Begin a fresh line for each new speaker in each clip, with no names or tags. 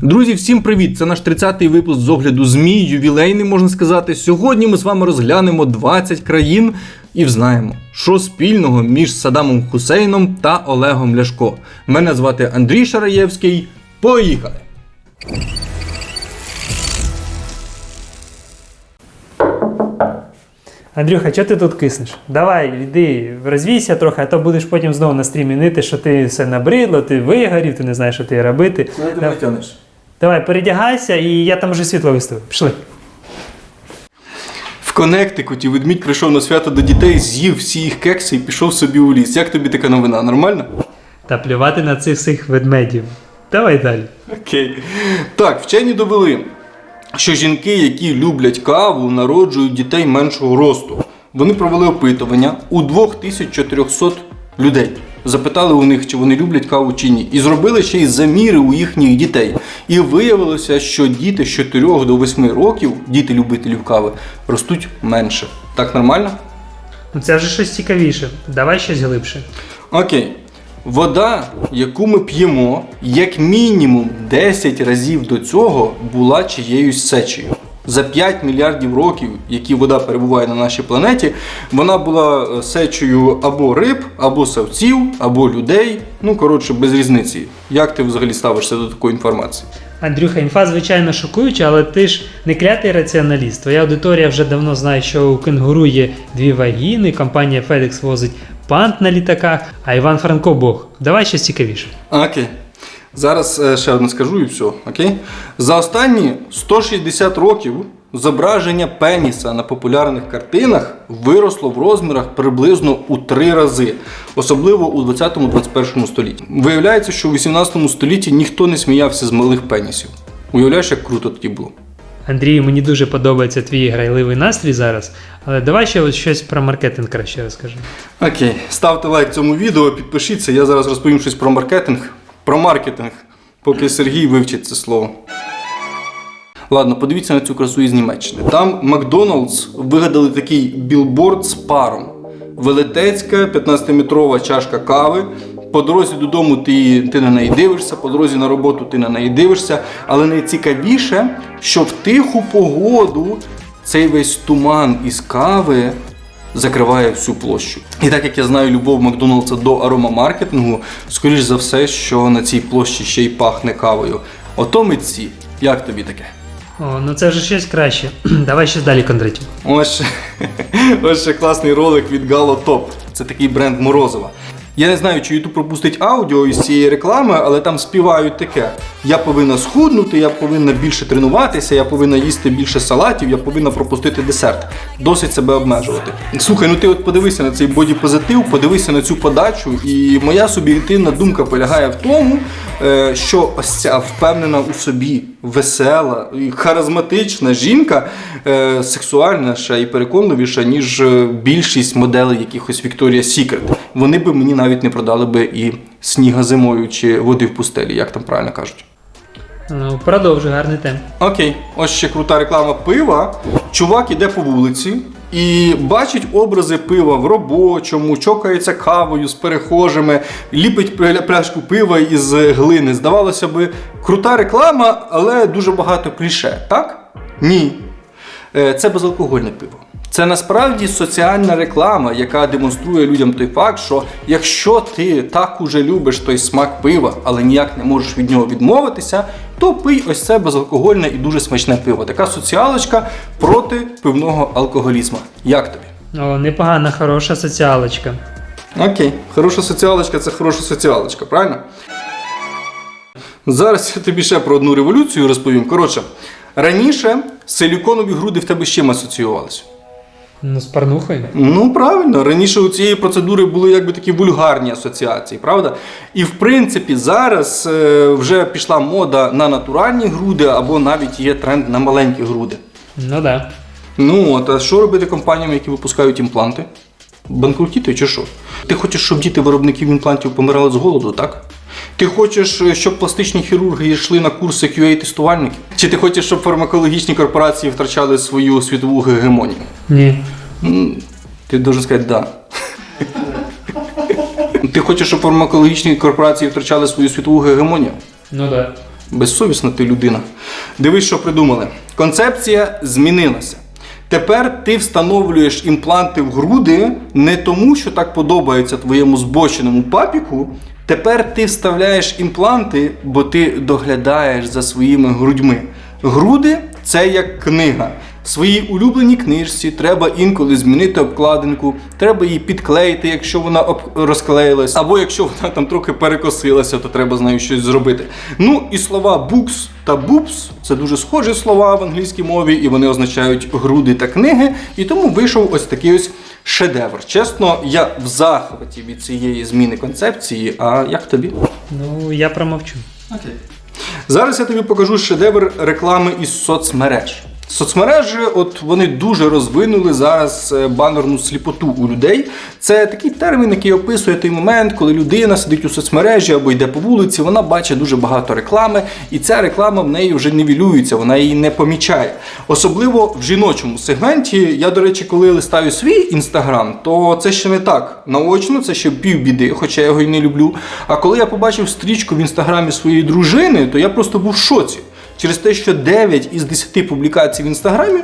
Друзі, всім привіт! Це наш 30-й випуск з огляду ЗМІ, ювілейний, можна сказати. Сьогодні ми з вами розглянемо 20 країн і взнаємо, що спільного між Садамом Хусейном та Олегом Ляшко. Мене звати Андрій Шараєвський. Поїхали!
Андрюха, чого ти тут киснеш? Давай, йди, розвійся трохи, а то будеш потім знову на стрімі нити, що ти все набридло, ти вигорів, ти не знаєш, що ти робити. Дав-
тянеш?
Давай, передягайся, і я там вже світло виставив. Пішли.
В Коннектикуті ведмідь прийшов на свято до дітей, з'їв всі їх кекси і пішов собі у ліс. Як тобі така новина? Нормально?
Та плювати на цих всіх ведмедів. Давай далі.
Окей. Так, вчені довели, що жінки, які люблять каву, народжують дітей меншого росту. Вони провели опитування у 2400 людей. Запитали у них, чи вони люблять каву чи ні. І зробили ще й заміри у їхніх дітей. І виявилося, що діти з 4 до 8 років, діти любителів кави, ростуть менше. Так нормально?
Ну це вже щось цікавіше. Давай щось глибше.
Окей. Вода, яку ми п'ємо, як мінімум 10 разів до цього була чиєюсь сечею. За 5 мільярдів років, які вода перебуває на нашій планеті, вона була е, сечею або риб, або савців, або людей. Ну, коротше, без різниці. Як ти взагалі ставишся до такої інформації?
Андрюха, інфа, звичайно, шокуюча, але ти ж не клятий раціоналіст. Твоя аудиторія вже давно знає, що у кенгуру є дві вагіни, компанія FedEx возить пант на літаках, а Іван Франко Бог. Давай щось цікавіше.
Окей. Зараз е, ще одне скажу і все. Окей? За останні 160 років зображення пеніса на популярних картинах виросло в розмірах приблизно у три рази, особливо у 20-21 столітті. Виявляється, що у 18 столітті ніхто не сміявся з малих пенісів. Уявляєш, як круто тоді було?
Андрію, мені дуже подобається твій грайливий настрій зараз, але давай ще ось щось про маркетинг краще розкажи.
Окей, ставте лайк цьому відео, підпишіться. Я зараз розповім щось про маркетинг. Про маркетинг, поки Сергій вивчить це слово. Ладно, подивіться на цю красу із Німеччини. Там Макдоналдс вигадали такий білборд з паром. Велетецька 15-метрова чашка кави. По дорозі додому ти, ти на неї дивишся, по дорозі на роботу ти на неї дивишся. Але найцікавіше, що в тиху погоду цей весь туман із кави закриває всю площу. І так як я знаю любов Макдоналдса до аромамаркетингу, скоріш за все, що на цій площі ще й пахне кавою. Ото митці, як тобі таке?
О, ну це вже щось краще. Давай ще далі, Кондратів.
Ось, ще- ось ще класний ролик від Galo Top. Це такий бренд Морозова. Я не знаю, чи YouTube пропустить аудіо із цієї реклами, але там співають таке: я повинна схуднути, я повинна більше тренуватися, я повинна їсти більше салатів, я повинна пропустити десерт. Досить себе обмежувати. Слухай, ну ти от подивися на цей бодіпозитив, подивися на цю подачу, і моя суб'єктивна думка полягає в тому, е, що ось ця впевнена у собі, весела і харизматична жінка е, сексуальніша і переконливіша, ніж е, більшість моделей якихось Victoria's Secret. Вони би мені навіть не продали би і сніга зимою чи води в пустелі, як там правильно кажуть.
Ну, продовжуй, гарний темп.
Окей, ось ще крута реклама пива. Чувак іде по вулиці і бачить образи пива в робочому, чокається кавою з перехожими, ліпить пля- пляшку пива із глини. Здавалося би, крута реклама, але дуже багато кліше, так? Ні. Е, Це безалкогольне пиво. Це насправді соціальна реклама, яка демонструє людям той факт, що якщо ти так уже любиш той смак пива, але ніяк не можеш від нього відмовитися, то пий ось це безалкогольне і дуже смачне пиво. Така соціалочка проти пивного алкоголізму. Як тобі?
О, непогана, хороша соціалочка.
Окей, хороша соціалочка це хороша соціалочка, правильно? Зараз я тобі ще про одну революцію розповім. Коротше, раніше силіконові груди в тебе з чим асоціювалися?
Ну, з парнухою.
Ну правильно, раніше у цієї процедури були якби такі вульгарні асоціації, правда? І в принципі зараз е, вже пішла мода на натуральні груди, або навіть є тренд на маленькі груди.
Ну да.
Ну от а що робити компаніям, які випускають імпланти? Банкрутіти чи що? Ти хочеш, щоб діти виробників імплантів помирали з голоду, так? Ти хочеш, щоб пластичні хірурги йшли на курси QA-тестувальників? Чи ти хочеш, щоб фармакологічні корпорації втрачали свою світову гегемонію?
Ні.
Ти должен сказати да. Ти хочеш, щоб фармакологічні корпорації втрачали свою світову гегемонію?
Ну да.
Безсовісна ти людина. Дивись, що придумали. Концепція змінилася. Тепер ти встановлюєш імпланти в груди не тому, що так подобається твоєму збоченому папіку. Тепер ти вставляєш імпланти, бо ти доглядаєш за своїми грудьми. Груди це як книга. В своїй улюбленій книжці треба інколи змінити обкладинку, треба її підклеїти, якщо вона об... розклеїлась, або якщо вона там трохи перекосилася, то треба з нею щось зробити. Ну і слова букс та бупс це дуже схожі слова в англійській мові, і вони означають груди та книги. І тому вийшов ось такий ось шедевр. Чесно, я в захваті від цієї зміни концепції. А як тобі?
Ну, я промовчу.
Окей. Зараз я тобі покажу шедевр реклами із соцмереж. Соцмережі, от вони дуже розвинули зараз е, банерну сліпоту у людей. Це такий термін, який описує той момент, коли людина сидить у соцмережі або йде по вулиці, вона бачить дуже багато реклами, і ця реклама в неї вже нівелюється, вона її не помічає. Особливо в жіночому сегменті. Я, до речі, коли листаю свій інстаграм, то це ще не так наочно, це ще півбіди, хоча я його і не люблю. А коли я побачив стрічку в інстаграмі своєї дружини, то я просто був в шоці. Через те, що 9 із 10 публікацій в інстаграмі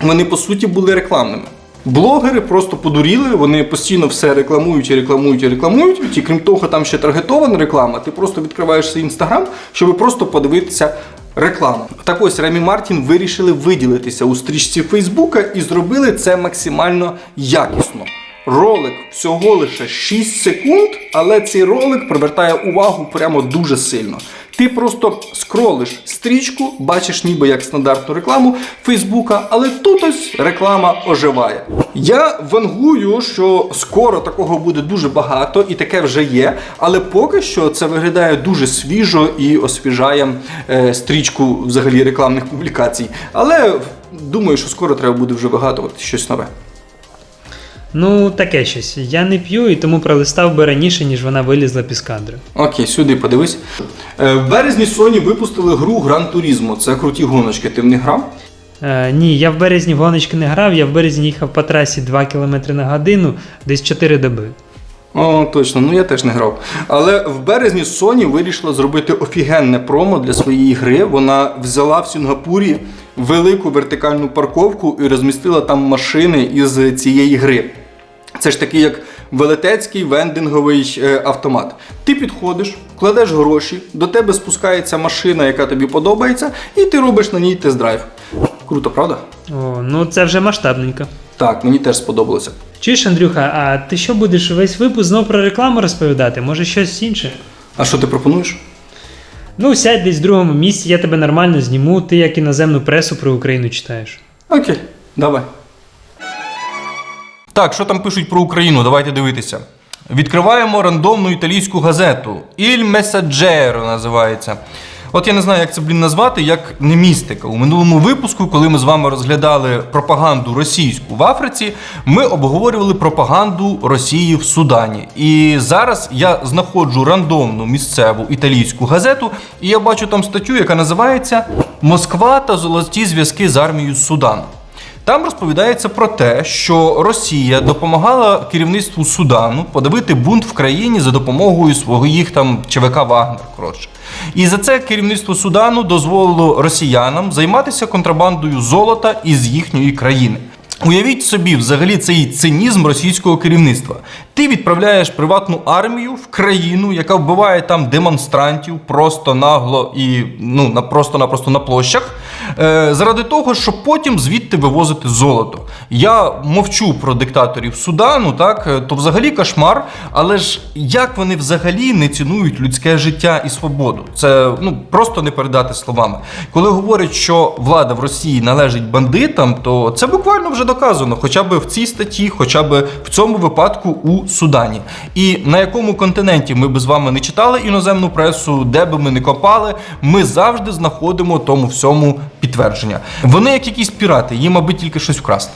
вони по суті були рекламними. Блогери просто подуріли, вони постійно все рекламують і рекламують і рекламують. І крім того, там ще таргетована реклама. Ти просто відкриваєш свій інстаграм, щоб просто подивитися рекламу. Так ось Ремі Мартін вирішили виділитися у стрічці Фейсбука і зробили це максимально якісно. Ролик всього лише 6 секунд, але цей ролик привертає увагу прямо дуже сильно. Ти просто скролиш стрічку, бачиш ніби як стандартну рекламу Фейсбука, але тут ось реклама оживає. Я вангую, що скоро такого буде дуже багато, і таке вже є. Але поки що це виглядає дуже свіжо і освіжає е, стрічку взагалі рекламних публікацій. Але думаю, що скоро треба буде вже вигадувати щось нове.
Ну, таке щось. Я не п'ю і тому пролистав би раніше, ніж вона вилізла під кадри.
Окей, сюди подивись. Е, В березні Sony випустили гру Gran Turismo. Це круті гоночки. Ти в них грав?
Е, ні, я в березні в гоночки не грав, я в березні їхав по трасі 2 км на годину, десь 4 доби.
О, точно, ну я теж не грав. Але в березні Sony вирішила зробити офігенне промо для своєї гри. Вона взяла в Сінгапурі велику вертикальну парковку і розмістила там машини із цієї гри. Це ж такий як велетецький вендинговий е, автомат. Ти підходиш, кладеш гроші, до тебе спускається машина, яка тобі подобається, і ти робиш на ній тест-драйв. Круто, правда?
О, ну це вже масштабненько.
Так, мені теж сподобалося.
Чуєш, Андрюха, а ти що будеш весь випуск знов про рекламу розповідати? Може щось інше?
А що ти пропонуєш?
Ну, сядь десь в другому місці, я тебе нормально зніму, ти як іноземну пресу про Україну читаєш.
Окей, давай. Так, що там пишуть про Україну? Давайте дивитися. Відкриваємо рандомну італійську газету. Il Messaggero називається. От я не знаю, як це блін назвати, як не містика. У минулому випуску, коли ми з вами розглядали пропаганду російську в Африці, ми обговорювали пропаганду Росії в Судані. І зараз я знаходжу рандомну місцеву італійську газету, і я бачу там статтю, яка називається Москва та золоті зв'язки з армією Судану. Там розповідається про те, що Росія допомагала керівництву Судану подавити бунт в країні за допомогою своїх там ЧВК Вагнер. Коротше. І за це керівництво Судану дозволило росіянам займатися контрабандою золота із їхньої країни. Уявіть собі, взагалі, цей цинізм російського керівництва. Ти відправляєш приватну армію в країну, яка вбиває там демонстрантів просто нагло і ну на просто-напросто на площах, заради того, щоб потім звідти вивозити золото. Я мовчу про диктаторів Судану, так е, то взагалі кошмар. Але ж як вони взагалі не цінують людське життя і свободу? Це ну просто не передати словами. Коли говорять, що влада в Росії належить бандитам, то це буквально вже доказано, хоча б в цій статті, хоча б в цьому випадку у Судані. І на якому континенті ми б з вами не читали іноземну пресу, де би ми не копали, ми завжди знаходимо тому всьому підтвердження. Вони як якісь пірати, їм аби тільки щось вкрасти.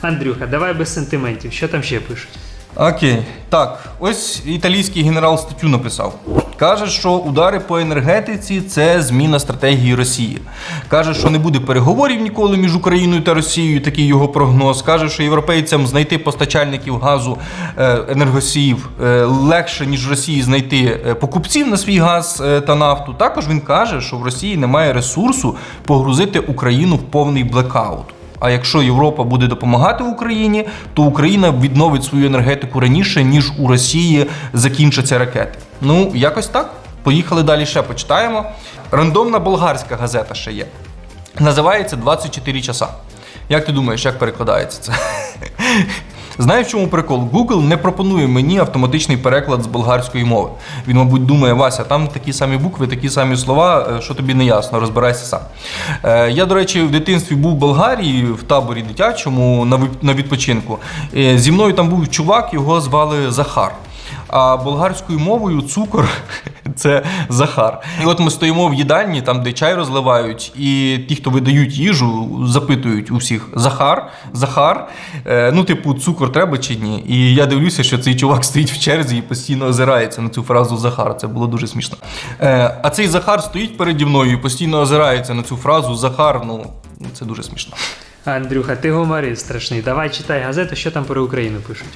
Андрюха, давай без сентиментів, що там ще пишуть?
Окей, так, ось італійський генерал статтю написав. Каже, що удари по енергетиці це зміна стратегії Росії. Каже, що не буде переговорів ніколи між Україною та Росією. Такий його прогноз. Каже, що європейцям знайти постачальників газу е, енергосіїв е, легше ніж Росії знайти е, покупців на свій газ та нафту. Також він каже, що в Росії немає ресурсу погрузити Україну в повний блекаут. А якщо Європа буде допомагати Україні, то Україна відновить свою енергетику раніше, ніж у Росії закінчаться ракети. Ну, якось так. Поїхали далі ще почитаємо. Рандомна болгарська газета ще є. Називається 24 часа. Як ти думаєш, як перекладається це? Знаєш, в чому прикол? Google не пропонує мені автоматичний переклад з болгарської мови. Він, мабуть, думає, Вася, там такі самі букви, такі самі слова, е, що тобі не ясно, розбирайся сам. Е, Я, до речі, в дитинстві був в Болгарії в таборі дитячому на відпочинку. Е, Зі мною там був чувак, його звали Захар. А болгарською мовою цукор це Захар. І от ми стоїмо в їдальні, там де чай розливають, і ті, хто видають їжу, запитують у всіх Захар, Захар. Е, ну, типу, цукор треба чи ні? І я дивлюся, що цей чувак стоїть в черзі і постійно озирається на цю фразу Захар. Це було дуже смішно. Е, а цей Захар стоїть переді мною і постійно озирається на цю фразу Захар. Ну, це дуже смішно.
Андрюха, ти гуморист страшний. Давай читай газету, що там про Україну пишуть.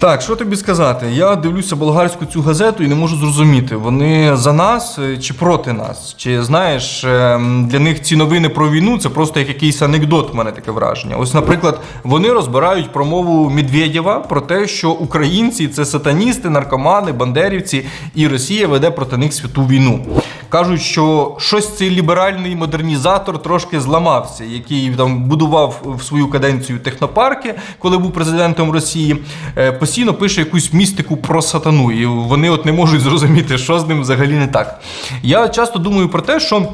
Так, що тобі сказати? Я дивлюся болгарську цю газету і не можу зрозуміти, вони за нас е, чи проти нас. Чи знаєш, ем, для них ці новини про війну це просто як якийсь анекдот, в мене таке враження. Ось, наприклад, вони розбирають промову Медведєва про те, що українці це сатаністи, наркомани, бандерівці, і Росія веде проти них святу війну. Кажуть, що щось цей ліберальний модернізатор трошки зламався, який там будував в свою каденцію технопарки, коли був президентом Росії. е, Постійно пише якусь містику про сатану, і вони от не можуть зрозуміти, що з ним взагалі не так. Я часто думаю про те, що.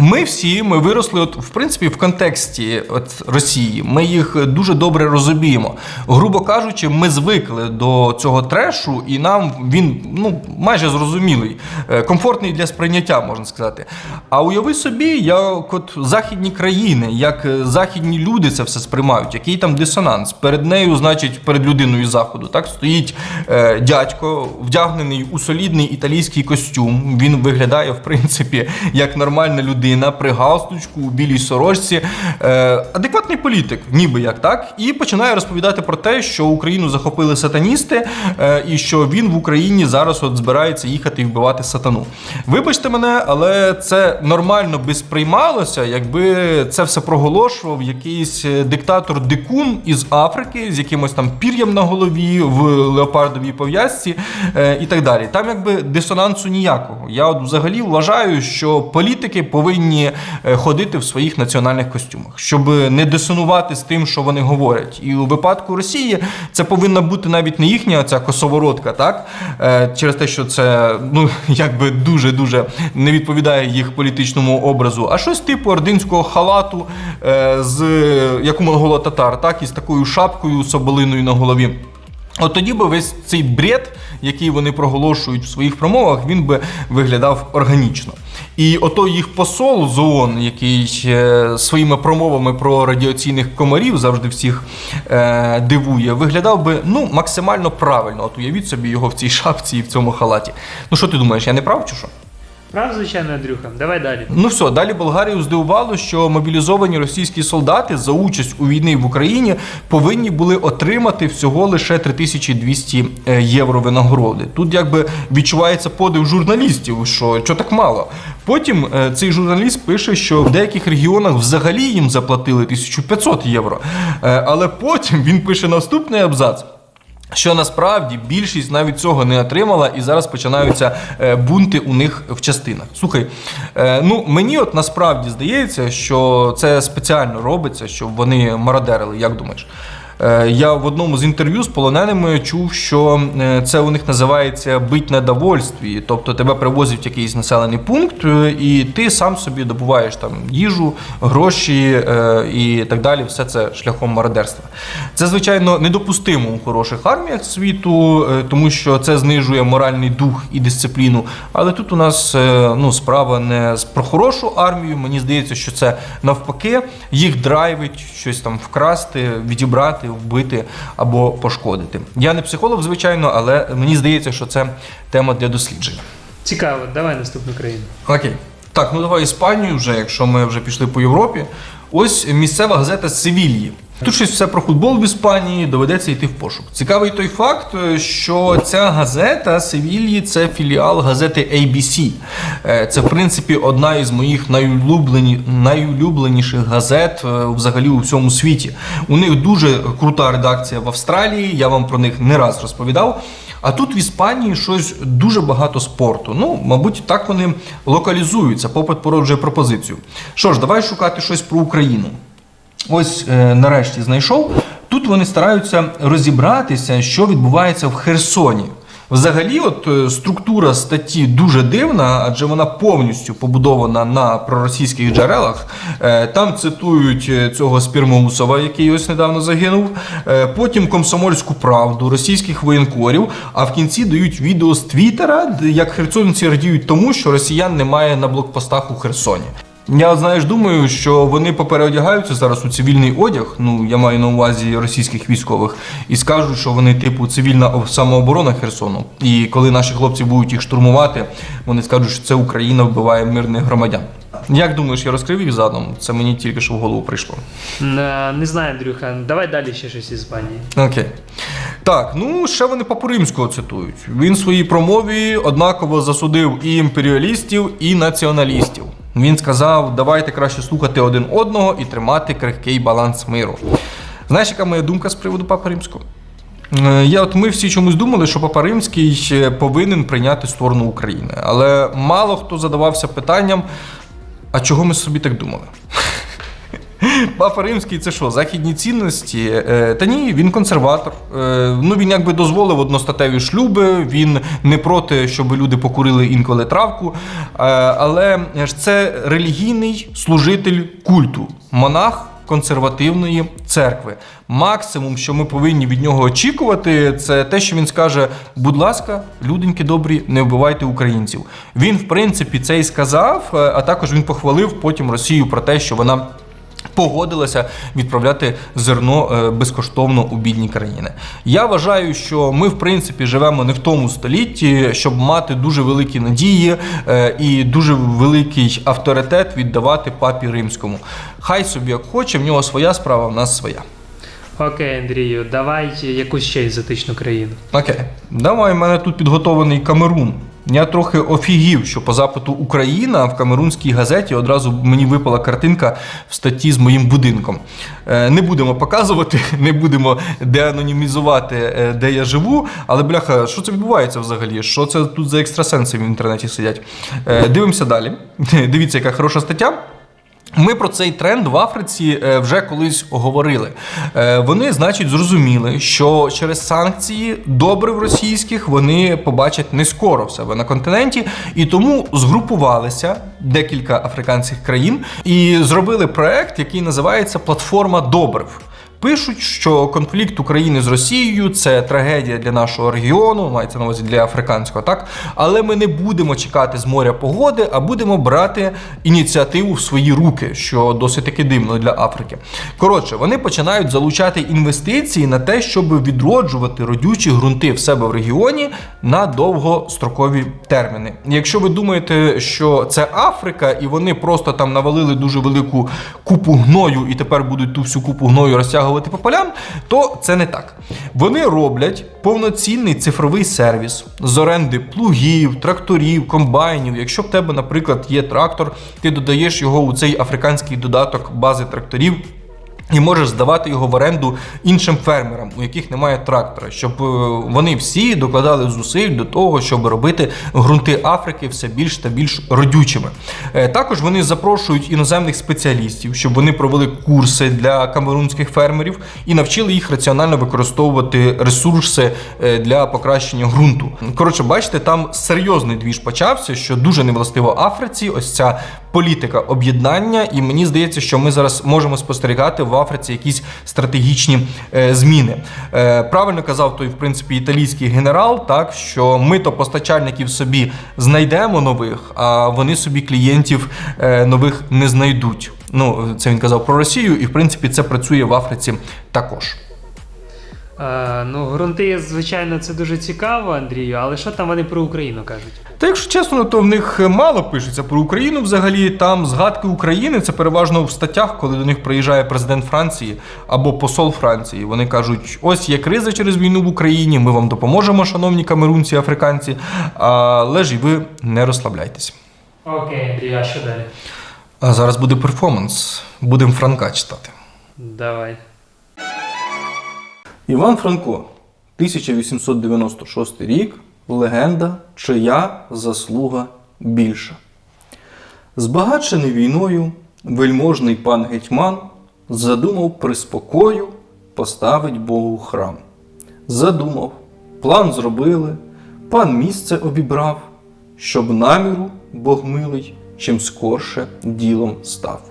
Ми всі ми виросли, от в принципі, в контексті от Росії. Ми їх дуже добре розуміємо. Грубо кажучи, ми звикли до цього трешу, і нам він ну майже зрозумілий, е, комфортний для сприйняття, можна сказати. А уяви собі, як от західні країни, як е, західні люди це все сприймають, який там дисонанс. Перед нею, значить, перед людиною заходу, так стоїть е, дядько, вдягнений у солідний італійський костюм. Він виглядає, в принципі, як нормальна людина при галстучку, у білій сорочці. Е, адекватний політик, ніби як так, і починає розповідати про те, що Україну захопили сатаністи, е, і що він в Україні зараз от збирається їхати і вбивати сатану. Вибачте мене, але це нормально би сприймалося, якби це все проголошував якийсь е, диктатор дикун із Африки з якимось там пір'ям на голові в леопардовій пов'язці е, і так далі. Там якби дисонансу ніякого. Я от взагалі вважаю, що політики повинні е, ходити в своїх національних костюмах, щоб не дисонувати з тим, що вони говорять. І у випадку Росії це повинна бути навіть не їхня ця косоворотка, так Е, через те, що це ну якби дуже дуже не відповідає їх політичному образу, а щось типу ординського халату е, з як у монголо-татар, так і з такою шапкою соболиною на голові. От тоді би весь цей бред, який вони проголошують в своїх промовах, він би виглядав органічно. І ото їх посол з ООН, який своїми промовами про радіаційних комарів завжди всіх е, дивує, виглядав би ну максимально правильно. От уявіть собі його в цій шапці і в цьому халаті. Ну що ти думаєш, я не прав чи що?
Прав, звичайно, Андрюха. Давай далі.
Ну все, далі Болгарію здивувало, що мобілізовані російські солдати за участь у війні в Україні повинні були отримати всього лише 3200 е, євро винагороди. Тут якби відчувається подив журналістів, що, що так мало. Потім е, цей журналіст пише, що в деяких регіонах взагалі їм заплатили 1500 євро. Е, Але потім він пише наступний абзац. Що насправді більшість навіть цього не отримала, і зараз починаються е, бунти у них в частинах. Слухай, е, ну мені от насправді здається, що це спеціально робиться, щоб вони мародерили. Як думаєш? Е, Я в одному з інтерв'ю з полоненими чув, що е, це у них називається бить на довольстві. Тобто тебе привозять в якийсь населений пункт, е, і ти сам собі добуваєш там їжу, гроші і так далі. Все це шляхом мародерства. Це, звичайно, недопустимо у хороших арміях світу, тому що це знижує моральний дух і дисципліну. Але тут у нас ну, справа не з- про хорошу армію. Мені здається, що це навпаки їх драйвить щось там вкрасти, відібрати вбити або пошкодити. Я не психолог, звичайно, але мені здається, що це тема для дослідження.
Цікаво, давай наступну країну.
Окей. Так, ну давай Іспанію вже, якщо ми вже пішли по Європі. Ось місцева газета Севільї. Тут щось все про футбол в Іспанії, доведеться йти в пошук. Цікавий той факт, що ця газета Севільї це філіал газети ABC. Е, Це, в принципі, одна із моїх найулюблені, найулюбленіших газет е, взагалі у всьому світі. У них дуже крута редакція в Австралії, я вам про них не раз розповідав. А тут в Іспанії щось дуже багато спорту. Ну, мабуть, так вони локалізуються. Попит породжує пропозицію. Що ж, давай шукати щось про Україну. Ось е, нарешті знайшов. Тут вони стараються розібратися, що відбувається в Херсоні. Взагалі, от е, структура статті дуже дивна, адже вона повністю побудована на проросійських джерелах. Е, Там цитують цього Спірмоусова, який ось недавно загинув. Потім комсомольську правду, російських воєнкорів. А в кінці дають відео з Твіттера, як херсонці радіють тому, що росіян немає на блокпостах у Херсоні. Я знаєш, думаю, що вони попереодягаються зараз у цивільний одяг. Ну я маю на увазі російських військових, і скажуть, що вони типу цивільна самооборона Херсону. І коли наші хлопці будуть їх штурмувати, вони скажуть, що це Україна вбиває мирних громадян. Як думаєш, я розкрив їх задом? Це мені тільки що в голову прийшло.
Не, не знаю, Андрюха, давай далі ще щось із Іспанії.
Окей. Так, ну ще вони папу римського цитують. Він в своїй промові однаково засудив і імперіалістів, і націоналістів. Він сказав: давайте краще слухати один одного і тримати крихкий баланс миру. Знаєш, яка моя думка з приводу папи римського? Е, Я от ми всі чомусь думали, що Папа Римський повинен прийняти сторону України. Але мало хто задавався питанням, а чого ми собі так думали? Папа Римський це що, західні цінності? Е, Та ні, він консерватор. Е, Ну він якби дозволив одностатеві шлюби, він не проти, щоб люди покурили інколи травку. Е, Але ж це релігійний служитель культу, монах консервативної церкви. Максимум, що ми повинні від нього очікувати, це те, що він скаже: будь ласка, люденьки добрі, не вбивайте українців. Він, в принципі, це і сказав, а також він похвалив потім Росію про те, що вона. Погодилася відправляти зерно е, безкоштовно у бідні країни. Я вважаю, що ми, в принципі, живемо не в тому столітті, щоб мати дуже великі надії е, і дуже великий авторитет віддавати папі римському. Хай собі як хоче, в нього своя справа, в нас своя.
Окей, Андрію, давай якусь ще екзотичну країну.
Окей, давай, в мене тут підготований Камерун. Я трохи офігів, що по запиту Україна в камерунській газеті одразу мені випала картинка в статті з моїм будинком. Е, Не будемо показувати, не будемо деанонімізувати, е, де я живу. Але бляха, що це відбувається взагалі? Що це тут за екстрасенси в інтернеті сидять? Е, Дивимося далі. Дивіться, яка хороша стаття. Ми про цей тренд в Африці е, вже колись говорили. Е, Вони, значить, зрозуміли, що через санкції добрив російських вони побачать не скоро в себе на континенті, і тому згрупувалися декілька африканських країн і зробили проект, який називається Платформа добрив. Пишуть, що конфлікт України з Росією це трагедія для нашого регіону, мається на увазі для африканського, так але ми не будемо чекати з моря погоди, а будемо брати ініціативу в свої руки, що досить таки дивно для Африки. Коротше, вони починають залучати інвестиції на те, щоб відроджувати родючі ґрунти в себе в регіоні на довгострокові терміни. Якщо ви думаєте, що це Африка, і вони просто там навалили дуже велику купу гною, і тепер будуть ту всю купу гною розтягувати по полям, то це не так. Вони роблять повноцінний цифровий сервіс з оренди плугів, тракторів, комбайнів. Якщо в тебе, наприклад, є трактор, ти додаєш його у цей африканський додаток бази тракторів. І можеш здавати його в оренду іншим фермерам, у яких немає трактора, щоб е, вони всі докладали зусиль до того, щоб робити ґрунти Африки все більш та більш родючими. Е, Також вони запрошують іноземних спеціалістів, щоб вони провели курси для камерунських фермерів і навчили їх раціонально використовувати ресурси е, для покращення ґрунту. Коротше, бачите, там серйозний двіж почався, що дуже невластиво Африці. Ось ця політика об'єднання, і мені здається, що ми зараз можемо спостерігати в Африці якісь стратегічні е, зміни. Е, правильно казав той, в принципі, італійський генерал, так що ми то постачальників собі знайдемо нових, а вони собі клієнтів е, нових не знайдуть. Ну, це він казав про Росію, і в принципі це працює в Африці також.
Е, ну, ґрунти, звичайно, це дуже цікаво, Андрію, але що там вони про Україну кажуть?
Та якщо чесно, то в них мало пишеться про Україну. Взагалі там згадки України це переважно в статтях, коли до них приїжджає президент Франції або посол Франції. Вони кажуть: ось є криза через війну в Україні. Ми вам допоможемо, шановні камерунці, африканці. Але ж і ви не розслабляйтесь.
Окей, Андрію, а що далі?
А зараз буде перформанс. Будемо Франка читати.
Давай.
Іван Франко, 1896 рік, легенда, чия заслуга більша. Збагачений війною, вельможний пан гетьман задумав при спокою поставить Богу храм. Задумав, план зробили, пан місце обібрав, щоб наміру Бог милий чим скорше ділом став.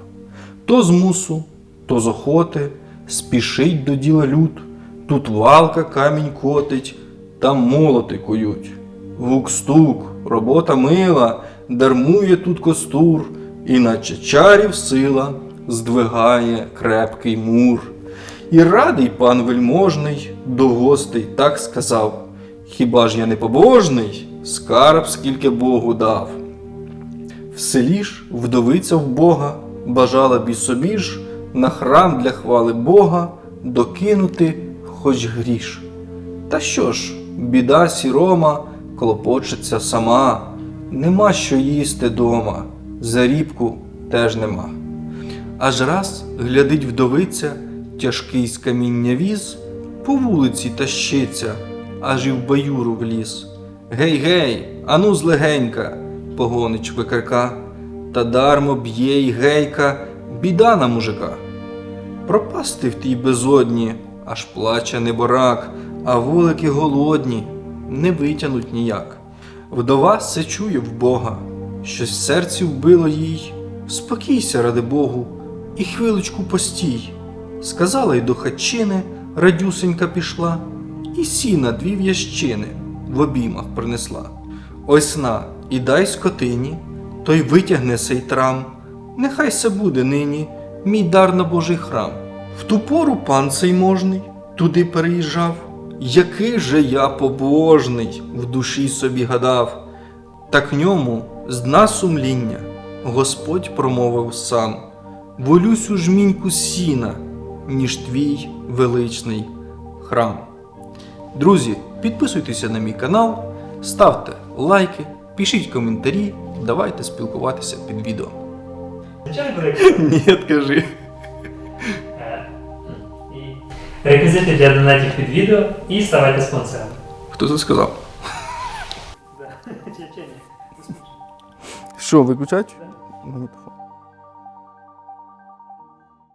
То з мусу, то з охоти, спішить до діла люд, тут валка камінь котить, там молоти кують. Гук-стук, робота мила, дармує тут костур, і наче чарів сила здвигає крепкий мур. І радий пан вельможний до гостей так сказав: Хіба ж я не побожний, скарб скільки Богу дав. В селі ж вдовиця в Бога бажала б і собі ж на храм для хвали Бога докинути хоч гріш. Та що ж, біда сірома клопочеться сама, нема що їсти дома, зарібку теж нема. Аж раз глядить вдовиця, тяжкий з каміння віз, по вулиці тащиться, аж і в баюру вліз. Гей, гей, ану злегенька, погонич викрика, та дармо б'є й гейка, біда на мужика. Пропасти в тій безодні, аж плаче неборак, а вулики голодні, не витянуть ніяк. Вдова се чує в Бога, щось в серці вбило їй. Спокійся, ради Богу, і хвилочку постій. Сказала й до хатчини, радюсенька пішла, і сіна дві в'ящини в обіймах принесла. Ось на, і дай скотині, той витягне сей трам. Нехай се буде нині мій дар на Божий храм. В ту пору пан цей можний туди переїжджав. Який же я побожний, в душі собі гадав, так ньому з дна сумління Господь промовив сам: волюсь у жміньку сіна, ніж твій величний храм. Друзі, підписуйтеся на мій канал, ставте лайки, пишіть коментарі, давайте спілкуватися під відео. Ні, кажи.
Реквізити для донатів під відео і ставайте спонсором.
Хто це сказав? Що, виключать? Магнітофон.